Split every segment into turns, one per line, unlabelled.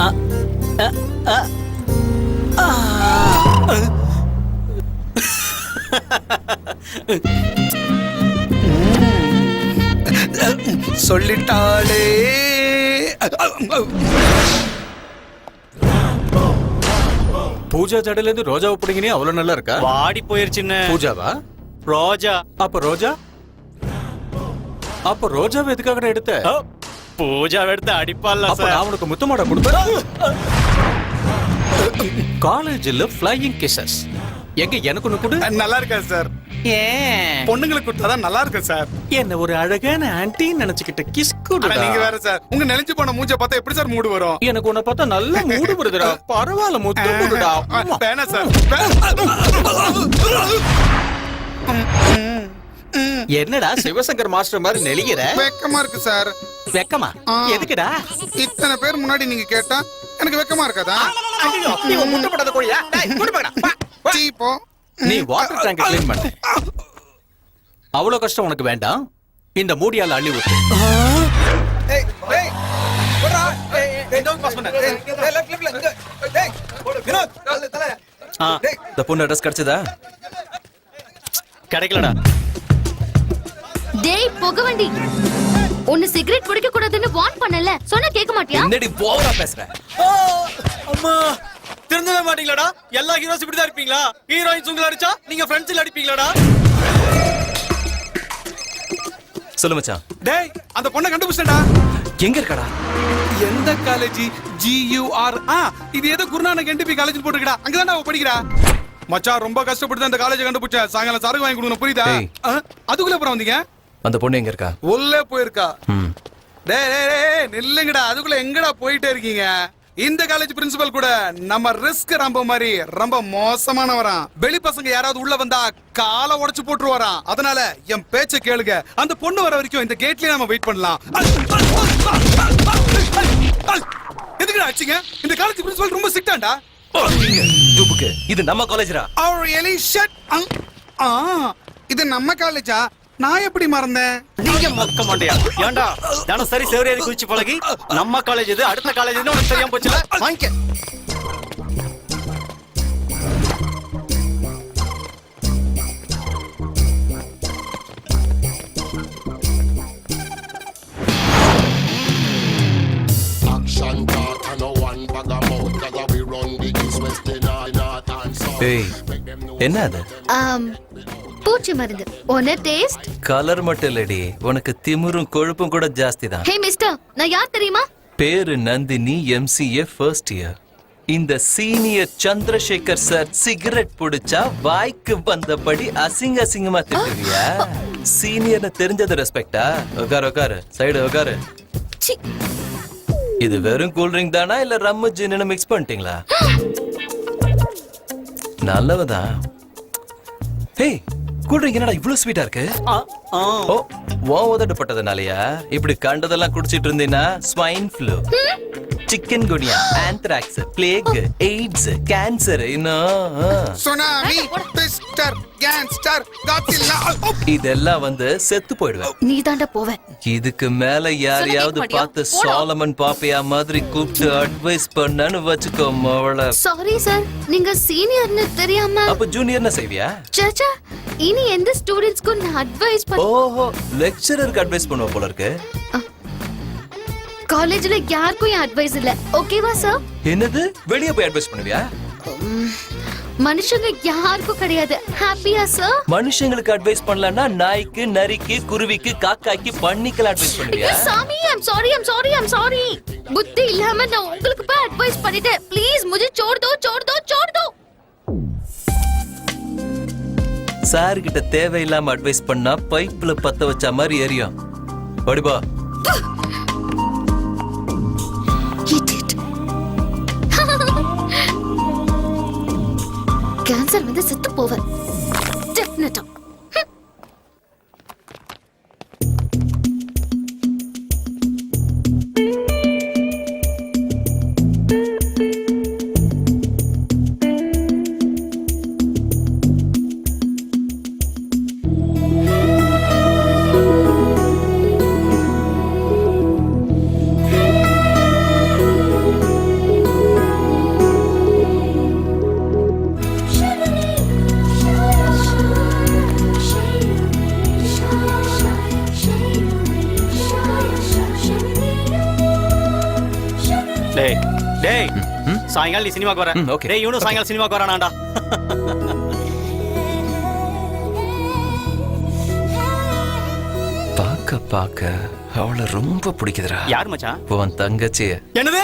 அ, அ, அ, ஆ. சொல்லிட்டாளே. பூஜா ஜடையில இருந்து ரோஜாவை பிடிங்கினே அவ்வளவு நல்லா இருக்கா?
வாடி போயிருச்சுன்னு.
பூஜாவா?
ரோஜா.
அப்ப ரோஜா? அப்ப ரோஜாவை எதுக்காக எடுத்த?
ஓ, பூஜா எடுத்து அடிப்பால
அப்ப நான் உனக்கு முத்தமாட கொடுப்பேன்? காலேஜ்ல ஃப்ளையிங் கிசஸ் எங்க எனக்கு ஒண்ணு கொடு?
நல்லா இருக்காது சார்.
ஏன்?
பொண்ணுங்களுக்கு கொடுத்தாதான் நல்லா இருக்கும் சார்.
என்ன ஒரு அழகான ஆன்டின்னு நினைச்சுக்கிட்ட கிஸ் கொடுடா?
நீங்க வேற சார். உங்க நெளிஞ்சு போன மூஞ்ச பார்த்தா எப்படி சார் மூடு வரும்?
எனக்கு உன்னை பார்த்தா நல்ல மூடு வருதுடா பரவாயில்ல முத்தம் கொடுடா உம்மா.
வேணாம் சார்.
என்னடா சிவசங்கர் மாஸ்டர் மாதிரி நெளிகிற?
வெக்கமா இருக்கு சார்.
வெக்கமா. எதுக்குடா?
இத்தனை பேர் முன்னாடி நீங்க கேட்டா எனக்கு வெக்கமா இருக்காதா?
ஐயோ, நீ உன் முட்டை போடாத கோழியா? டேய், கொண்டு போங்கடா. வா, வா.
சீ, போ.
நீ வாட்டர் டேங்க் க்ளீன் பண்ண. அவ்வளவு கஷ்டம் உனக்கு வேண்டாம். இந்த மூடியால அள்ளி ஊத்து.
ஆ,
இந்த பொண்ணு அட்ரஸ் கிடைச்சதா?
கிடைக்கலடா.
டேய் புகவண்டி ஒன்னு சிகரெட் பிடிக்க கூடாதுன்னு வார்ன் பண்ணல. சொன்னா கேட்க மாட்டியா?
என்னடி போவரா பேசுற?
அம்மா திருந்தவே மாட்டீங்களாடா? எல்லா ஹீரோஸ் இப்படி தான் இருப்பீங்களா? ஹீரோயின்ஸ் உங்களை அடிச்சா நீங்க ஃப்ரெண்ட்ஸ்ல அடிப்பீங்களாடா?
சொல்லு மச்சான்.
டேய் அந்த பொண்ணை கண்டுபிடிச்சடா
எங்க இருக்கடா?
எந்த காலேஜ் ஜியூஆர் ஆ இது ஏதோ குருநானக் என்டிபி காலேஜ் போட்டுருக்கடா. அங்கதான் அவ படிக்கிறா. மச்சான் ரொம்ப கஷ்டப்பட்டு அந்த காலேஜ் கண்டுபிடிச்சேன். சாயங்காலம் சரக்கு வாங்கி கொடுக்கணும் புரியுதா? அதுக்குள்ள அப்புறம் வந்தீங்க?
அந்த பொண்ணு எங்க இருக்கா?
உள்ளே போயிருக்கா.
ம்.
டேய் நில்லுங்கடா. அதுக்குள்ள எங்கடா போயிட்டே இருக்கீங்க? இந்த காலேஜ் பிரின்சிபல் கூட நம்ம ரிஸ்க் ரொம்ப மாதிரி ரொம்ப மோசமானவராம். வெளி பசங்க யாராவது உள்ள வந்தா காலை உடைச்சு போட்டுருவாராம். அதனால என் பேச்ச கேளுங்க. அந்த பொண்ணு வர வரைக்கும் இந்த கேட்லயே நம்ம வெயிட் பண்ணலாம். எதுக்குடா ஆச்சுங்க இந்த காலேஜ் பிரின்சிபல் ரொம்ப சிக்டாண்டா
துபுக்கு இது நம்ம காலேஜ்ரா
அவர் எலி ஷட் ஆ. இது நம்ம காலேஜா நான் எப்படி மறந்தேன்?
நீங்க மொக்க மாட்டியா? ஏன்டா தினசரி சேவரேறி குதிச்சு பழகி நம்ம காலேஜ் இது அடுத்த காலேஜ் இது உனக்கு தெரியாம போச்சுல? வாங்கிக்க.
Action talk and no one bag of mouth Cause we run the east, west, the north, north and south
ஏய் என்ன அது?
ஆம், பூச்சி மருந்து. ஒன்னு டேஸ்ட்
கலர் மட்டும் இல்லடி. உனக்கு திமிரும் கொழுப்பும் கூட ஜாஸ்தி தான்
ஹே மிஸ்டர் நான் யார் தெரியுமா?
பேரு நந்தினி எம்சிஏ ஃபர்ஸ்ட் இயர் இந்த சீனியர் சந்திரசேகர் சார் சிகரெட் புடிச்சா வாய்க்கு வந்தபடி அசிங்க அசிங்கமா திட்டுவியா? சீனியர்னு தெரிஞ்சது ரெஸ்பெக்டா உட்காரு உட்காரு சைடு உட்காரு இது வெறும் கூல் ட்ரிங்க் தானா? இல்ல ரம்மு ஜின்னு மிக்ஸ் பண்ணிட்டீங்களா? நல்லவதான். ஹேய் கூல் ட்ரிங்க் என்னடா இவ்ளோ ஸ்வீட்டா இருக்கு?
ஆ, ஆ.
ஓ ஓ உதட்டப்பட்டதுனாலயா இப்படி கண்டதெல்லாம் குடிச்சிட்டு இருந்தீங்கன்னா swine flu chikungunya anthrax plague AIDS cancer இன்னும்.
சுனாமி பிஸ்டர் கேங்ஸ்டர்
இதெல்லாம் வந்து செத்து போயிடுவேன்.
நீ தாண்டா போவ
இதுக்கு மேல யாரையாவது? பார்த்து. சாலமன் பாப்பையா மாதிரி கூப்பிட்டு அட்வைஸ் பண்ணனு வச்சுக்கோ மவள
சாரி சார் நீங்க சீனியர்னு தெரியாம
அப்ப ஜூனியர்னா செய்வியா?
சச்சா இனி எந்த ஸ்டூடெண்ட்ஸ்க்கும் நான் அட்வைஸ் பண்ண
ஓஹோ லெக்சரருக்கு அட்வைஸ் பண்ணுவ போல இருக்கு.
காலேஜ்ல யாருக்கும் என் அட்வைஸ் இல்ல. ஓகேவா சார்
என்னது? வெளிய போய் அட்வைஸ் பண்ணுவியா?
மனுஷங்க யாருக்கும் கிடையாது ஹாப்பியா சார்
மனுஷங்களுக்கு அட்வைஸ் பண்ணலன்னா நாய்க்கு நரிக்கு குருவிக்கு காக்காய்க்கு பண்ணிக்கலாம் அட்வைஸ் பண்ணுவியா
சாமி I'm sorry I'm sorry I'm sorry புத்தி இல்லாம நான் உங்களுக்கு போய் அட்வைஸ் பண்ணிட்டேன் ப்ளீஸ் मुझे छोड़ दो छोड़ दो छोड़ दो
சார் கிட்ட தேவையில்லாம அட்வைஸ் பண்ணா பைப்ல பத்த வச்ச மாதிரி எரியும் படிபா
கேன்சர் வந்து
டேய் டேய் சாயங்காலம் நீ சினிமாக்கு வர. டேய் இவனும் சாயங்காலம் சினிமாக்கு வரானாடா
பார்க்க பார்க்க அவளை ரொம்ப பிடிக்குதுடா.
யார் மச்சான்
உன் தங்கச்சிய.
என்னது?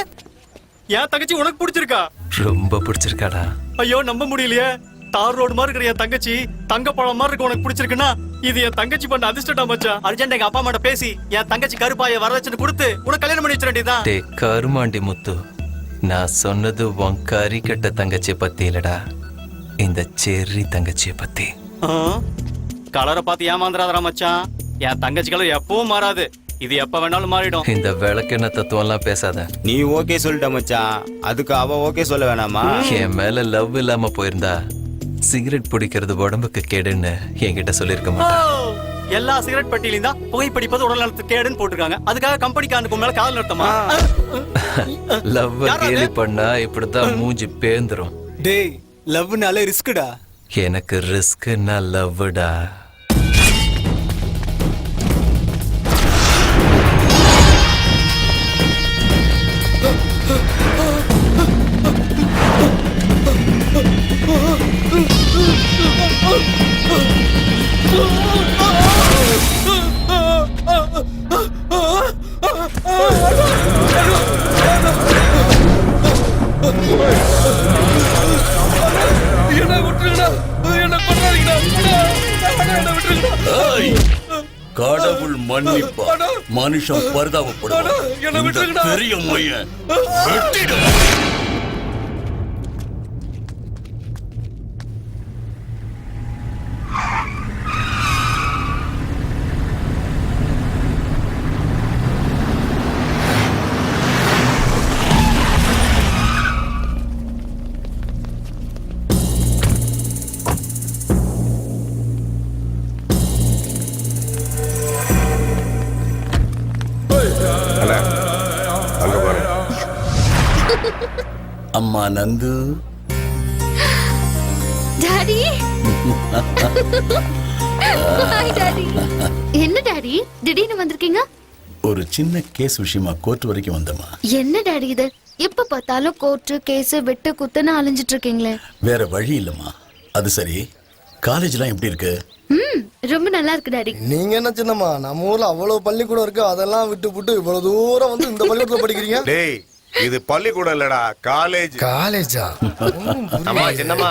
என் தங்கச்சி உனக்கு பிடிச்சிருக்கா?
ரொம்ப பிடிச்சிருக்காடா.
ஐயோ நம்ப முடியலையே. தார் ரோடு மாதிரி இருக்கிற என் தங்கச்சி தங்க பழம் மாதிரி இருக்கு உனக்கு பிடிச்சிருக்குன்னா இது என் தங்கச்சி பண்ண அதிர்ஷ்டட்டா மச்சான். அர்ஜென்ட் எங்க அப்பா அம்மாட்ட பேசி என் தங்கச்சி கருப்பாய வரதட்சணை கொடுத்து உனக்கு கல்யாணம் பண்ணி வேண்டியதுதான்
டே கருமாண்டி முத்து நான் சொன்னது உன் கறி கட்ட தங்கச்சிய பத்தி இல்லடா. இந்த செர்ரி தங்கச்சிய பத்தி.
கலரை பார்த்து ஏமாந்துறாதடா மச்சான். என் தங்கச்சி கலர் எப்பவும் மாறாது. இது எப்ப வேணாலும் மாறிடும்.
இந்த விளக்கெண்ண தத்துவம்லாம் பேசாத.
நீ ஓகே சொல்லிட்ட மச்சான். அதுக்கு அவ ஓகே சொல்ல வேணாமா?
என் மேல லவ் இல்லாம போயிருந்தா சிகரெட் பிடிக்கிறது உடம்புக்கு கேடுன்னு என்கிட்ட சொல்லியிருக்க மாட்டேன்
எல்லா சிகரெட் பெட்டியிலும் தான் புகைப்பிடிப்பது உடல் நலத்துக்கு கேடுன்னு போட்டிருக்காங்க. அதுக்காக கம்பெனிக்காரனுக்கு மேல காதல் நிறுத்தமா
லவ்? கேலி பண்ணா இப்படித்தான் மூஞ்சி பேந்துரும்.
டேய் லவ்னால ரிஸ்க்குடா.
எனக்கு ரிஸ்க்னா லவ்டா
கடவுள் மன்னிப்பா. மனுஷன் பரிதாபப்படுவான். பெரிய மையன் வெட்டிடும் நந்து
டாடி ஹாய் டாடி என்ன டாடி திடீர்னு வந்திருக்கீங்க?
ஒரு சின்ன கேஸ் விஷயமா கோர்ட் வரைக்கும் வந்தம்மா.
என்ன டாடி இது? எப்ப பார்த்தாலும் கோர்ட்டு கேஸ் வெட்டு குத்துன்னு அலைஞ்சிட்டு இருக்கீங்களே.
வேற வழி இல்லம்மா. அது சரி. காலேஜ்லாம் எப்படி இருக்கு?
ம் ரொம்ப நல்லா இருக்கு டாடி
நீங்க என்ன சின்னம்மா? நம்ம ஊர்ல அவ்வளவு பள்ளிக்கூடம் இருக்கு. அதெல்லாம் விட்டு புட்டு இவ்வளவு தூரம் வந்து இந்த பள்ளிக்கூடத்துல படிக்கிறீங்க?
டேய் இது பள்ளிக்கூடம் இல்லடா காலேஜ்?
காலேஜா
அம்மா சின்னம்மா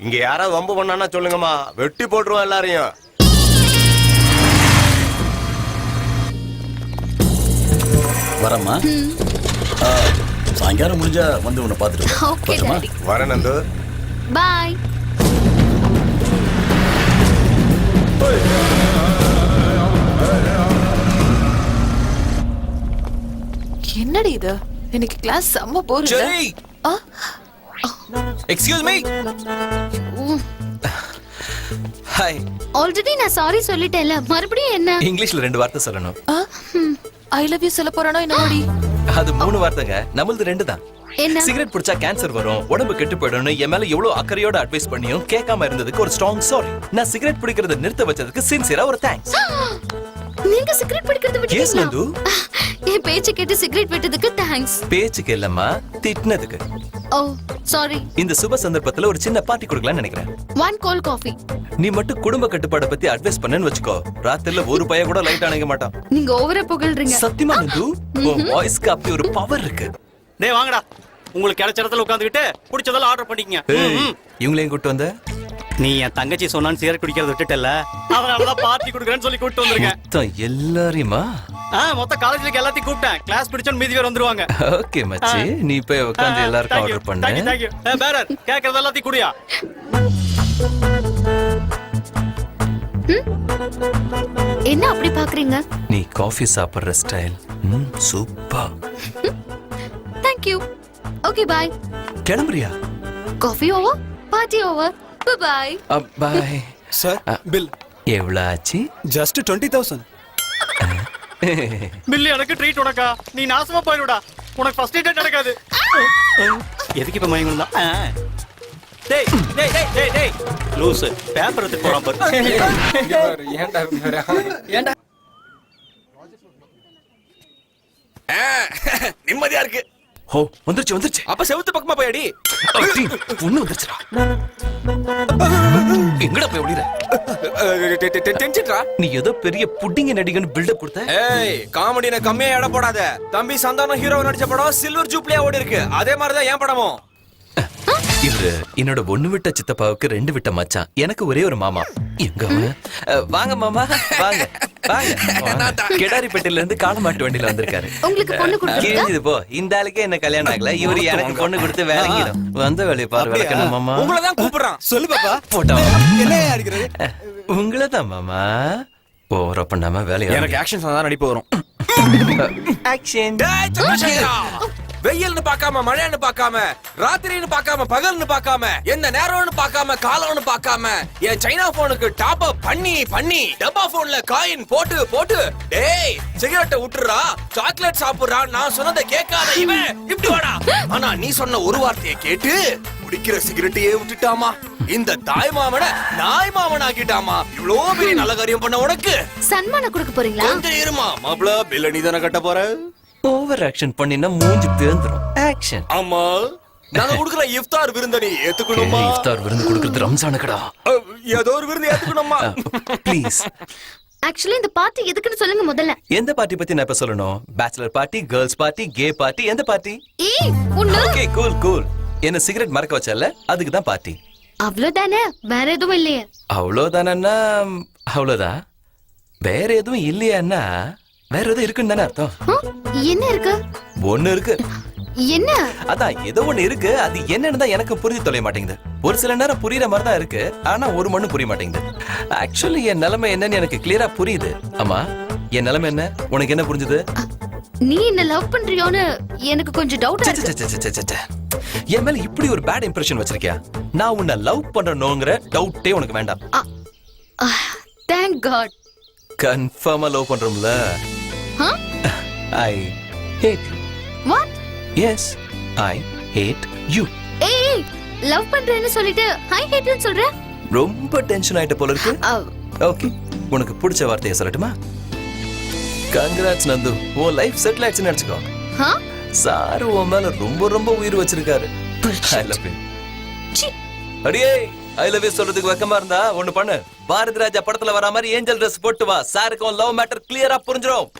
இங்க யாராவது வம்பு பண்ணானா சொல்லுங்கம்மா. வெட்டி போட்டுருவோம் எல்லாரையும்.
வரம்மா. சாயங்காலம் முடிஞ்சா வந்து உன்னை பார்த்துட்டு
வர நந்து.
பாய்
என்னடி இது? எனக்கு கிளாஸ் செம்ம போறது
Jai excuse me hi
already நான் சாரி சொல்லிட்டேன்ல மறுபடியும் என்ன?
இங்கிலீஷ்ல ரெண்டு வார்த்தை சொல்லணும்.
ஐ லவ் யூ சொல்ல போறானோ என்னடி
அது மூணு வார்த்தைங்க. நம்மளது ரெண்டு தான்.
என்ன?
சிகரெட் பிடிச்சா கேன்சர் வரும் உடம்பு கெட்டு போயிடும்னு என் மேல எவ்வளவு அக்கறையோட அட்வைஸ் பண்ணியும் கேட்காம இருந்ததுக்கு ஒரு ஸ்ட்ராங் சாரி நான் சிகரெட் பிடிக்கிறத நிறுத்த வச்சதுக்கு சின்சியரா ஒரு தேங்க்ஸ்
நீங்க சிகரெட் பிடிக்கிறது விட்டீங்களா
நந்து.
என் பேச்சு கேட்டு சிகரெட் விட்டதுக்கு தேங்க்ஸ்
பேச்சுக்கு இல்லம்மா திட்டினதுக்கு.
ஓ சாரி
இந்த சுப சந்தர்ப்பத்துல ஒரு சின்ன பார்ட்டி கொடுக்கலாம்னு நினைக்கிறேன்.
ஒன் கோல் காஃபி
நீ மட்டும் குடும்ப கட்டுப்பாட பத்தி அட்வைஸ் பண்ணேன்னு வச்சுக்கோ. ராத்திரில ஒரு பையன் கூட லைட் அணைக்க மாட்டான்.
நீங்க ஓவரா புகழ்றீங்க.
சத்தியமா நந்து? உன் வாய்ஸ்க்கு அப்படி ஒரு பவர் இருக்கு.
டேய் வாங்கடா. உங்களுக்கு கிடைச்ச இடத்துல உட்காந்துக்கிட்டு பிடிச்சதெல்லாம் ஆர்டர் பண்ணிக்கங்க.
இவங்களையும் கூட்டு வந்த?
நீ என் தங்கச்சி சொன்னான்னு சிகரெட் குடிக்கிறத விட்டுட்டல அதனாலதான் பார்ட்டி கொடுக்குறேன்னு சொல்லி கூப்பிட்டு வந்திருக்கேன்.
மொத்தம் எல்லாரையுமா?
ஆ மொத்த காலேஜ்ல எல்லாத்தையும் கூப்பிட்டேன். கிளாஸ் பிடிச்சோன்னு மீதி பேர் வந்துருவாங்க.
ஓகே மச்சி. நீ போய் உட்காந்து எல்லாருக்கும் ஆர்டர் பண்ணு.
தேங்க்யூ பேரர் கேட்கறது எல்லாத்தையும் குடியா?
என்ன அப்படி பாக்குறீங்க
நீ காஃபி சாப்பிடுற style super
thank you okay bye
கிளம்புறியா?
Coffee over party over bye
bye
sir bill
எவ்வளவு ஆச்சு
ஜஸ்ட் டுவெண்ட்டி தௌசண்ட்
பில்லு எனக்கு ட்ரீட் உனக்கா. நீ நாசமா போயிடுடா. உனக்கு ஃபர்ஸ்ட் டேட் நடக்காது. எதுக்கு இப்ப மயங்கணும் தான் டேய் டேய் டேய் டேய் டேய். லூஸ் பேப்பர் எடுத்து போறான் பாரு.
நிம்மதியா இருக்கு.
ஓ வந்துருச்சு வந்துருச்சு.
அப்ப செவுத்து பக்கமா போயடி.
பொண்ணு வந்துருச்சுடா. எங்கடா போய் ஒளிர
டென்ஷன்டா?
நீ ஏதோ பெரிய புட்டிங்க நடிகன்னு பில்டப் கொடுத்த?
ஏய் காமெடின கம்மியா எடை போடாத. தம்பி சந்தானம் ஹீரோ நடிச்ச படம் சில்வர் ஜூப்லியா ஓடி இருக்கு அதே மாதிரிதான் என் படமும்.
இவரு என்னோட ஒண்ணு விட்ட சித்தப்பாவுக்கு ரெண்டு விட்ட மச்சான். எனக்கு ஒரே ஒரு மாமா. எங்க வாங்க மாமா வாங்க. கெடாரிப்பேட்டையில இருந்து காலமாட்டு வண்டியில வந்திருக்காரு.
உங்களுக்கு பொண்ணு
போ. இந்த ஆளுக்கே என்ன கல்யாணம் ஆகல? இவரு எனக்கு பொண்ணு கொடுத்து வேலைங்கிடும் வந்த வேலையை பாரு விளக்கணும் மாமா.
உங்களை தான் கூப்பிடுறான்.
சொல்லு பாப்பா.
போட்டோ.
என்ன அடிக்கிறது?
உங்களை தான் மாமா. ஓவரா பண்ணாம வேலையை
எனக்கு ஆக்ஷன் தான் நடிப்பு வரும்.
ஆக்ஷன்!
வெயில்னு பார்க்காம மழைன்னு பார்க்காம ராத்திரின்னு பார்க்காம பகல்னு பார்க்காம எந்த நேரம்னு பார்க்காம காலம்னு பார்க்காம என் சைனா போனுக்கு டாப் அப் பண்ணி பண்ணி டப்பா போன்ல காயின் போட்டு போட்டு டேய் சிகரெட்டை விட்டுறா சாக்லேட் சாப்பிடுறா நான் சொன்னதை கேட்காத இவன். இப்படி வாடா. ஆனா நீ சொன்ன ஒரு வார்த்தையை கேட்டு குடிக்கிற சிகரெட்டையே விட்டுட்டாமா. இந்த தாய் மாமனை நாய் மாமன் ஆக்கிட்டாமா இவ்வளோ பெரிய நல்ல காரியம் பண்ண உனக்கு.
சன்மானம் கொடுக்க போறீங்களா?
கொஞ்சம் இருமா மாப்பிள பில்ல நீ தானே கட்ட போற?
ஓவர் ஆக்ஷன் பண்ணினா மூஞ்சி பேந்துரும் ஆக்ஷன்
ஆமா. நாங்க குடுக்குற இஃப்தார் விருந்த நீ ஏத்துக்கணுமா?
இஃப்தார் விருந்து கொடுக்கறது ரம்ஜானுக்குடா.
ஏதோ ஒரு விருந்து ஏத்துக்கணுமா?
ப்ளீஸ்
ஆக்சுவலி இந்த பார்ட்டி எதுக்குன்னு சொல்லுங்க முதல்ல.
எந்த பார்ட்டி பத்தி நான் இப்ப சொல்லணும்? Bachelor party girls party gay party எந்த பார்ட்டி
ஏய்
ஓகே கூல் கூல் என்ன சிகரெட் மறக்க வச்சல அதுக்கு தான் பார்ட்டி
அவ்வளவுதானே? வேற எதுவும் இல்லையே.
அவ்வளவுதானன்னா அவ்வளவுதான். வேற எதுவும் இல்லையான்னா வேற எதுவும் இருக்குன்னு தானே அர்த்தம்?
என்ன இருக்கு?
ஒண்ணு இருக்கு.
என்ன?
அதான் ஏதோ ஒண்ணு இருக்கு. அது என்னன்னு தான் எனக்கு புரிஞ்சு தொலைய மாட்டேங்குது. ஒரு சில நேரம் புரியுற மாதிரி தான் இருக்கு. ஆனா ஒரு மண்ணு புரிய மாட்டேங்குது. ஆக்சுவலி என் நிலைமை என்னன்னு எனக்கு கிளியரா புரியுது. ஆமா என் நிலைமை என்ன? உனக்கு என்ன புரிஞ்சுது?
நீ என்ன லவ் பண்றியோன்னு எனக்கு கொஞ்சம் டவுட்டா
ச்சே,
இருக்கு.
என் மேல இப்படி ஒரு பேட் இம்ப்ரெஷன் வச்சிருக்கியா? நான் உன்னை லவ் பண்றனோங்கிற டவுட்டே உனக்கு வேண்டாம்.
தேங்க் காட்
கன்ஃபார்மா love பண்றோம்ல. I hate you
what
yes I hate you
ஏய் லவ் பண்றேன்னு சொல்லிட்டு ஹை ஹேட்னு சொல்ற?
ரொம்ப டென்ஷன் ஆயிட்ட போல இருக்கு.
அஹ்,
ஓகே உனக்கு பிடிச்ச வார்த்தையை சொல்லட்டுமா? கங்க்ராட்ஸ் நந்து. உன் லைஃப் செட்டில் ஆயிடுச்சுன்னு நினைச்சுக்கோ.
Huh?
சாரு உன் மேல ரொம்ப ரொம்ப உயிர் வச்சிருக்காரு. ஐ லவ் யூ
சீ.
அடியே ஐ லவ் யூ சொல்றதுக்கு வெக்கமா இருந்தா ஒண்ணு பண்ணு. பாரதி ராஜா படத்துல வர மாதிரி ஏஞ்சல் Dress போட்டு வா. சாருக்கு லவ் மேட்டர் கிளியரா புரிஞ்சிரும்.